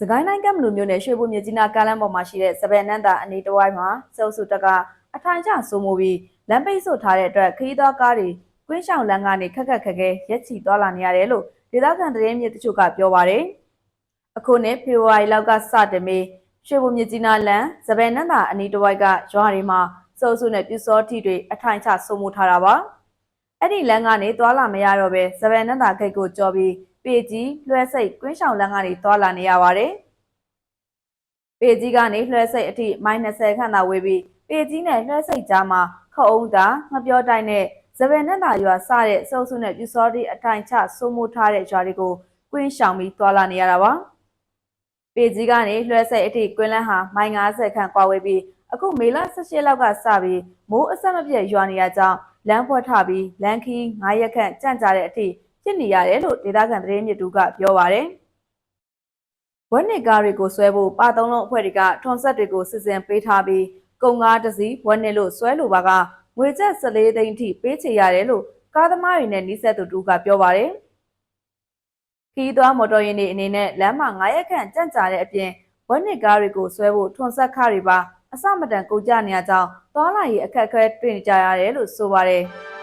စကိုင်းတိုင်းကမ်ဘလူမြို့နယ်ရွှေဘုံမြကြီးနားကားလမ်းပေါ်မှာရှိတဲ့စပယ်နန်းတာအနေတဝိုင်းမှာစုပ်စုတက်ကအထိုင်ကျစိုးမိုးပြီးလမ်းပိတ်ဆို့ထားတဲ့အတွက်ခရီးသွားကားတွေကွင်းဆောင်လမ်းကနေခက်ခက်ခက်ခဲရက်ချီသွားလာနေရတယ်လို့ဒေသခံသတင်းမြစ်တချို့ကပြောပါတယ်။အခုနှစ်ဖေဖော်ဝါရီလောက်ကစတင်ပြီးရွှေဘုံမြကြီးနားလမ်းစပယ်နန်းတာအနေတဝိုက်ကရွာတွေမှာစုပ်စုနဲ့ပြူစောထီတွေအထိုင်ကျစိုးမိုးထားတာပါ။အဲ့ဒီလမ်းကနေသွားလာမရတော့ပဲစပယ်နန္တာဂိတ်ကိုကျော်ပြီး ပေကြီးလွှဲစိတ်ကွင်းဆောင်လမ်းကနေသွားလာနေရပါတယ်။ပေကြီးကနေလွှဲစိတ်အထိမိုင်20 ခန့်သာဝေးပြီးပေကြီးနဲ့လွှဲစိတ်ကြားမှာခအုံးသာငပြောတိုင်းနဲ့စပယ်နန္တာရွာစတဲ့အစုပ်စုနဲ့ပြူစောတိအထိုင်ချစိုးမိုးထားတဲ့ရွာတွေကိုကွင်းဆောင်ပြီးသွားလာနေရတာပါ။ပေကြီးကနေလွှဲစိတ်အထိကွင်းလန်းဟာမိုင်90ခန့်ကွာဝေးပြီးအခုမေလ18လောက်ကစပြီးမိုးအဆက်မပြတ်ရွာနေရကြောင်းလမ်းဖွက်ထပြီးလမ်းခီး9ရက်ခန့်ကြန့်ကြာတဲ့အထိ ဖြစ်နေရတယ်လို့ဒေသခံသတင်းမြစ်တူကပြောပါရယ်။ဝက်နစ်ကားတွေကိုဆွဲဖို့ပါသုံးလုံးအဖွဲ့တွေကထွန်ဆက်တွေကိုစစ်စင်ပေးထားပြီးကုံကားတစ်စီးဝက်နစ်လို့ဆွဲလိုပါကငွေကျပ်14သိန်းအထိပေးချေရတယ်လို့ကားသမားတွေနဲ့နှိစက်သူတူကပြောပါရယ်။ခီးသွားမော်တော်ယာဉ်တွေအနေနဲ့လမ်းမှာ9ရက်ခန့်ကြန့်ကြာတဲ့အပြင်ဝက်နစ်ကားတွေကိုဆွဲဖို့ထွန်ဆက်ခါတွေပါအစမတန်ကုန်ကြနေရကြောင်းသွားလာရေးအခက်အခဲတွေ့နေကြရတယ်လို့ဆိုပါတယ်။